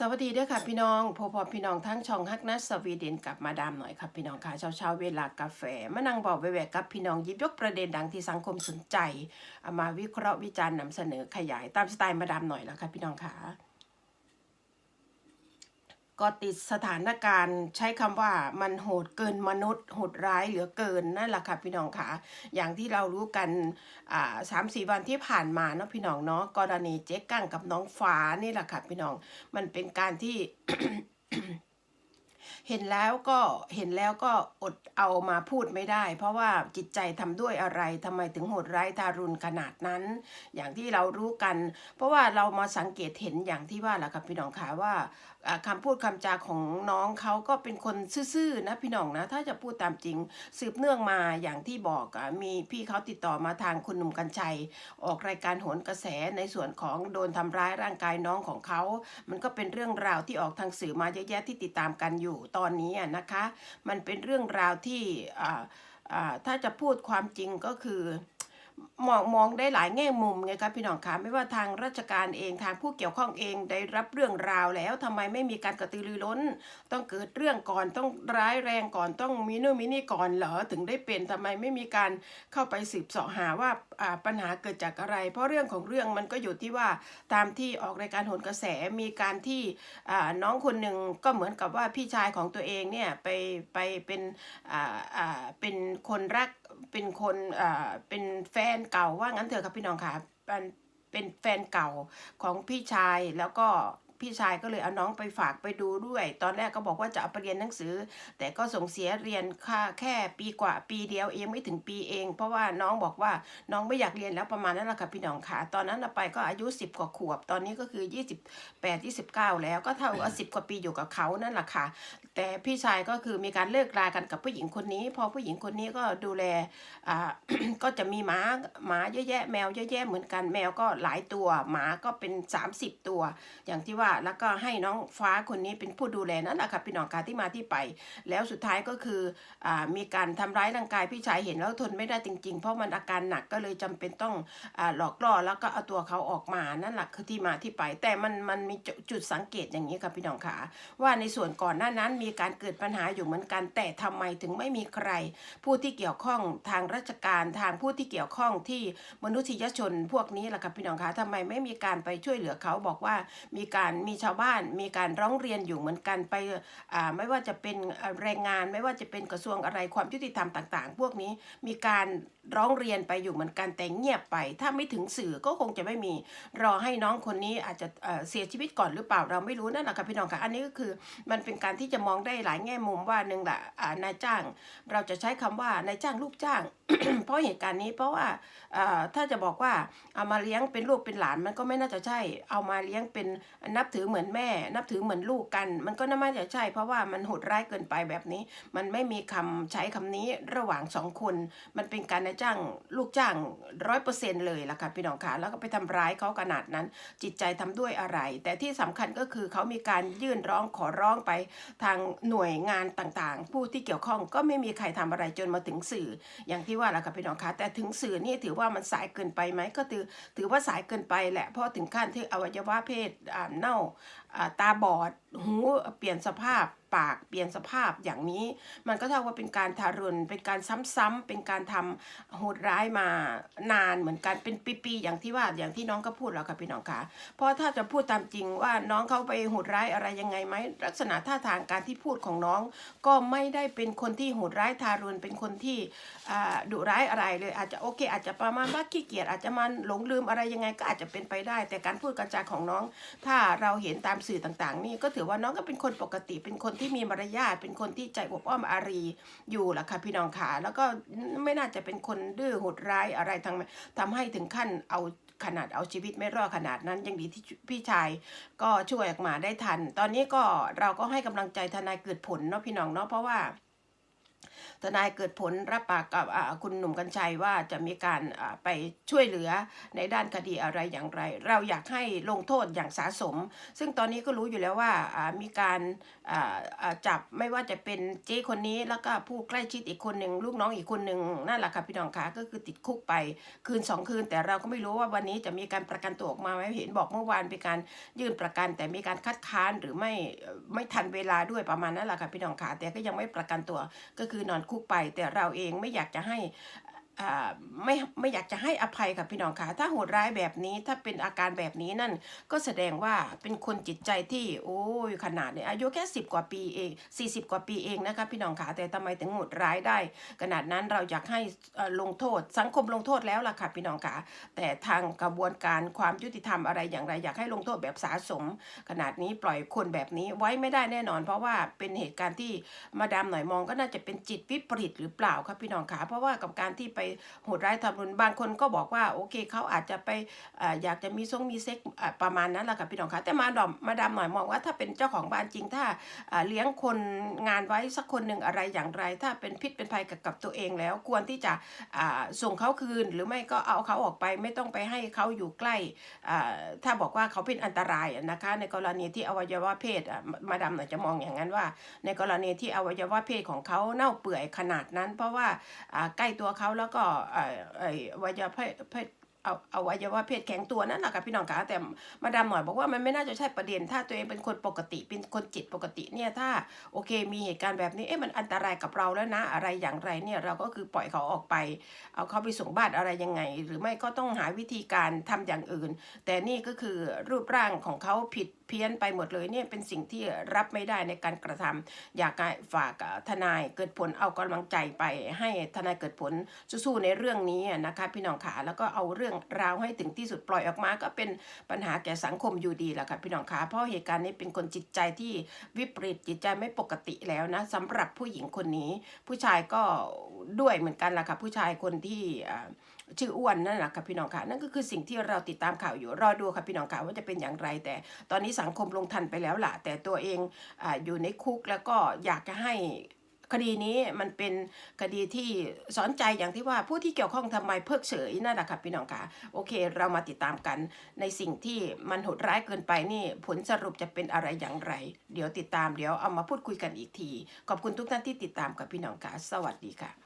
สวัสดีด้วยค่ะพี่น้องพอพอพี่น้องทั้งช่องฮักนัสสวีเดนกลับมาดามหน่อยค่ะพี่น้องค่ะเช้าเช้าเวลากาแฟมานั่งบอกแวกกับพี่น้องยิบยกประเด็นดังที่สังคมสนใจเอามาวิเคราะห์วิจารณ์นำเสนอขยายตามสไตล์มาดามหน่อยแล้วค่ะพี่น้องค่ะ ก็ติดสถานการณ์ใช้คำว่ามันโหดเกินมนุษย์โหดร้ายเหลือเกินนั่นแหละค่ะพี่น้องค่ะ อย่างที่เรารู้กันอ่าสามสี่วันที่ผ่านมาเนาะพี่น้องเนาะกรณีเจ๊กั้งกับน้องฟ้านี่แหละค่ะพี่น้อง มันเป็นการที่ เห็นแล้วก็เห็นแล้วก็อดเอามาพูดไม่ได้ เพราะว่าจิตใจทำด้วยอะไรทำไมถึงโหดร้ายทารุณขนาดนั้น อย่างที่เรารู้กัน เพราะว่าเรามาสังเกตเห็นอย่างที่ว่าแหละครับพี่น้องค่ะว่าอ่าคำพูดคำจาของน้องเขาก็เป็นคนซื่อๆนะพี่น้องนะ ถ้าจะพูดตามจริงสืบเนื่องมาอย่างที่บอกมีพี่เขาติดต่อมาทางคุณหนุ่มกัญชัย ออกรายการโหนกระแสในส่วนของโดนทำร้ายร่างกายน้องของเขา มันก็เป็นเรื่องราวที่ออกทางสื่อมาเยอะแยะที่ติดตามกันอยู่ตอนนี้อะนะคะ มันเป็นเรื่องราวที่ถ้าจะพูดความจริงก็คือ มองมองได้หลายแง่มุมไงครับพี่น้องคะไม่ว่าทางราชการเองทางผู้เกี่ยวข้องเองได้รับเรื่องราวแล้วทำไมไม่มีการกระตือรือร้น ต้องเกิดเรื่องก่อนต้องร้ายแรงก่อนต้องมีนู่นมีนี่ก่อนเหรอถึงได้เป็นทำไมไม่มีการเข้าไปสืบเสาะหาว่าปัญหาเกิดจากอะไร เพราะเรื่องของเรื่องมันก็อยู่ที่ว่าตามที่ออกรายการโหนกระแสมีการที่น้องคนหนึ่งก็เหมือนกับว่าพี่ชายของตัวเองเนี่ยไปไปเป็นเป็นคนรัก เป็นคนอ่าเป็นแฟนเก่าว่างั้นเถอะครับพี่น้องค่ะเป็นเป็นแฟนเก่าของพี่ชายแล้วก็ พี่ชายก็เลยเอาน้องไปฝากไปดูด้วย ตอนแรกก็บอกว่าจะเอาไปเรียนหนังสือ แต่ก็ส่งเสียเรียนค่าแค่ปีกว่าปีเดียวเองไม่ถึงปีเอง เพราะว่าน้องบอกว่าน้องไม่อยากเรียนแล้วประมาณนั้นแหละค่ะพี่น้องค่ะ ตอนนั้นเราไปก็อายุ 10 กว่าขวบ ตอนนี้ก็คือ 28 29 แล้วก็เท่ากับ10กว่าปีอยู่กับเขานั่นแหละค่ะ แต่พี่ชายก็คือมีการเลิกรากันกับผู้หญิงคนนี้ พอผู้หญิงคนนี้ก็ดูแลอ่าก็จะมีหมาหมาเยอะแยะแมวเยอะแยะเหมือนกันแมวก็หลายตัวหมาก็เป็น 30 ตัว อย่างที่ว่าแล้วก็ให้น้องฟ้าคนนี้เป็นผู้ดูแลนั่นแหละค่ะพี่น้องค่ะที่มาที่ไป แล้วสุดท้ายก็คืออมีการทำร้ายร่างกายพี่ชายเห็นแล้วทนไม่ได้จริง ๆ เพราะมันอาการหนักก็เลยจำเป็นต้องอหลอกล่อแล้วก็เอาตัวเขาออกมานั่นแหละคือที่มาที่ไป แต่มันมันมีจุดสังเกตอย่างนี้ค่ะพี่น้องค่ะว่าในส่วนก่อนหน้านั้นมีการเกิดปัญหาอยู่เหมือนกัน แต่ทำไมถึงไม่มีใคร ผู้ที่เกี่ยวข้องทางราชการทางผู้ที่เกี่ยวข้องที่มนุษยชนพวกนี้ล่ะครับพี่น้องคะทำไมไม่มีการไปช่วยเหลือเขาบอกว่ามีการมีชาวบ้านมีการร้องเรียนอยู่เหมือนกันไปไม่ว่าจะเป็นแรงงาน ไม่ว่าจะเป็นกระทรวงอะไรความยุติธรรมต่าง ๆ พวกนี้มีการร้องเรียนไปอยู่เหมือนกันแต่เงียบไป ถ้าไม่ถึงสื่อก็คงจะไม่มีรอให้น้องคนนี้อาจจะเสียชีวิตก่อนหรือเปล่าเราไม่รู้นั่นแหละค่ะพี่น้องค่ะอันนี้ก็คือมันเป็นการที่จะมองได้หลายแง่มุมว่าหนึ่งแหละนายจ้าง เราจะใช้คำว่านายจ้างลูกจ้าง เพราะเหตุการณ์นี้เพราะว่าถ้าจะบอกว่าเอามาเลี้ยงเป็นลูกเป็นหลานมันก็ไม่น่าจะใช่เอามาเลี้ยงเป็นนับถือเหมือนแม่ นับถือเหมือนลูกกัน มันก็น่าจะใช่ เพราะว่ามันโหดร้ายเกินไปแบบนี้ มันไม่มีคำใช้คำนี้ระหว่างสองคน มันเป็นการนายจ้างลูกจ้างร้อยเปอร์เซ็นเลยล่ะค่ะพี่น้องค่ะแล้วก็ไปทำร้ายเขาขนาดนั้น จิตใจทำด้วยอะไร แต่ที่สำคัญก็คือเขามีการยื่นร้องขอร้องไปทางหน่วยงานต่างๆ ผู้ที่เกี่ยวข้องก็ไม่มีใครทำอะไรจนมาถึงสื่อ อย่างที่ว่าแหละค่ะพี่น้องคะแต่ถึงสื่อนี่ถือว่ามันสายเกินไปไหมก็ถือถือว่าสายเกินไปแหละเพราะถึงขั้นที่อวัยวะเพศเน่าตาบอด หูเปลี่ยนสภาพปากเปลี่ยนสภาพอย่างนี้ มันก็เท่ากับเป็นการทารุณเป็นการซ้ำๆเป็นการทำโหดร้ายมานานเหมือนกันเป็นปีๆอย่างที่ว่าอย่างที่น้องก็พูดแล้วค่ะพี่น้องคะเพราะถ้าจะพูดตามจริงว่าน้องเขาไปโหดร้ายอะไรยังไงไหมลักษณะท่าทางการที่พูดของน้อง ก็ไม่ได้เป็นคนที่โหดร้ายทารุณเป็นคนที่อ่าดุร้ายอะไรเลยอาจจะโอเค อาจจะประมาณว่าขี้เกียจอาจจะมันหลงลืมอะไรยังไงก็อาจจะเป็นไปได้ แต่การพูดการจาของน้อง ถ้าเราเห็นตามสื่อต่างๆ นี่ก็ถือว่าน้องก็เป็นคนปกติ เป็นคนที่มีมารยาทเป็นคนที่ใจอบอ้อมอารีอยู่ล่ะค่ะพี่น้องขาแล้วก็ไม่น่าจะเป็นคนดื้อโหดร้ายอะไรทั้งทำให้ถึงขั้นเอาขนาดเอาชีวิตไม่รอดขนาดนั้นยังดีที่พี่ชายก็ช่วยออกมาได้ทัน ตอนนี้ก็เราก็ให้กำลังใจทนายเกิดผลเนาะพี่น้องเนาะเพราะว่า ทนายเกิดผลรับปากกับคุณหนุ่มกัญชัยว่าจะมีการไปช่วยเหลือในด้านคดีอะไรอย่างไร เราอยากให้ลงโทษอย่างสาสม ซึ่งตอนนี้ก็รู้อยู่แล้วว่ามีการจับไม่ว่าจะเป็นเจ๊คนนี้แล้วก็ผู้ใกล้ชิดอีกคนหนึ่งลูกน้องอีกคนหนึ่งนั่นแหละค่ะพี่น้องคะก็คือติดคุกไปคืนสองคืน แต่เราก็ไม่รู้ว่าวันนี้จะมีการประกันตัวออกมาไหมเห็นบอกเมื่อวานเป็นการยื่นประกัน แต่มีการคัดค้านหรือไม่ไม่ทันเวลาด้วยประมาณนั้นแหละค่ะพี่น้องคะแต่ก็ยังไม่ประกันตัวก็คือนอนคุกไป แต่เราเองไม่อยากจะให้ ไม่ไม่อยากจะให้อภัยกับพี่น้องค่ะ ถ้าโหดร้ายแบบนี้ถ้าเป็นอาการแบบนี้นั่นก็แสดงว่าเป็นคนจิตใจที่โอ้ยขนาดเนี่ยอายุแค่10กว่าปีเอง40กว่าปีเองนะคะพี่น้องขาแต่ทำไมถึงโหดร้ายได้ ขนาดนั้นเราอยากให้ลงโทษ สังคมลงโทษแล้วล่ะค่ะพี่น้องขาแต่ทางกระบวนการความยุติธรรมอะไรอย่างไร อยากให้ลงโทษแบบสาสม ขนาดนี้ปล่อยคนแบบนี้ไว้ไม่ได้แน่นอน เพราะว่าเป็นเหตุการณ์ที่มาดามหน่อยมองก็น่าจะเป็นจิตวิปริตหรือเปล่าครับพี่น้องขาเพราะว่ากับการที่ไปโหดร้ายทารุณบางคนก็บอกว่าโอเคเขาอาจจะไปออยากจะมีทรงมีเซ็กประมาณนั้นแหละค่ะพี่น้องคะแต่มาดอมมาดามหน่อยมองว่าถ้าเป็นเจ้าของบ้านจริงถ้าเลี้ยงคนงานไว้สักคนหนึ่งอะไรอย่างไร ถ้าเป็นพิษเป็นภัยกับกับตัวเองแล้ว ควรที่จะส่งเขาคืนหรือไม่ก็เอาเขาออกไปไม่ต้องไปให้เขาอยู่ใกล้ถ้าบอกว่าเขาเป็นอันตรายนะคะ ในกรณีที่อวัยวะเพศมาดามหน่อยจะมองอย่างนั้นว่า ในกรณีที่อวัยวะเพศของเขาเน่าเปื่อยขนาดนั้น เพราะว่าอ่าใกล้ตัวเขาแล้วก็อ่าไอ้อวัยวะเพศเพศเอาเอาอวัยวะเพศแข็งตัวนั่นแหละค่ะพี่น้องคะแต่มาดามหน่อยบอกว่ามันไม่น่าจะใช่ประเด็น ถ้าตัวเองเป็นคนปกติเป็นคนจิตปกติเนี่ยถ้าโอเค มีเหตุการณ์แบบนี้เอ๊ะมันอันตรายกับเราแล้วนะ อะไรอย่างไรเนี่ยเราก็คือปล่อยเขาออกไป เอาเขาไปส่งบ้านอะไรยังไง หรือไม่ก็ต้องหาวิธีการทำอย่างอื่น แต่นี่ก็คือรูปร่างของเขาผิดเพี้ยนไปหมดเลยเนี่ยเป็นสิ่งที่รับไม่ได้ในการกระทำอยากฝากทนายเกิดผลเอากำลังใจไป ให้ทนายเกิดผลสู้ๆในเรื่องนี้นะคะ พี่น้องขาแล้วก็เอาเรื่องราวให้ถึงที่สุดปล่อยออกมา ก็เป็นปัญหาแก่สังคมอยู่ดีแหละค่ะพี่น้องขาเพราะเหตุการณ์นี้เป็นคนจิตใจที่วิปริตจิตใจไม่ปกติแล้วนะสำหรับผู้หญิงคนนี้ ผู้ชายก็ด้วยเหมือนกันล่ะค่ะผู้ชายคนที่อ่า ชื่ออ้วนนั่นแหละค่ะพี่น้องค่ะนั่นก็คือสิ่งที่เราติดตามข่าวอยู่รอดูค่ะพี่น้องค่ะว่าจะเป็นอย่างไร แต่ตอนนี้สังคมลงทันไปแล้วล่ะ แต่ตัวเองออยู่ในคุกแล้วก็อยากจะให้คดีนี้มันเป็นคดีที่สอนใจอย่างที่ว่าผู้ที่เกี่ยวข้องทำไมเพิกเฉยนั่นแหละค่ะพี่น้องค่ะโอเค เรามาติดตามกันในสิ่งที่มันโหดร้ายเกินไปนี่ผลสรุปจะเป็นอะไรอย่างไร เดี๋ยวติดตามเดี๋ยวเอามาพูดคุยกันอีกที ขอบคุณทุกท่านที่ติดตามกับพี่น้องค่ะสวัสดีค่ะ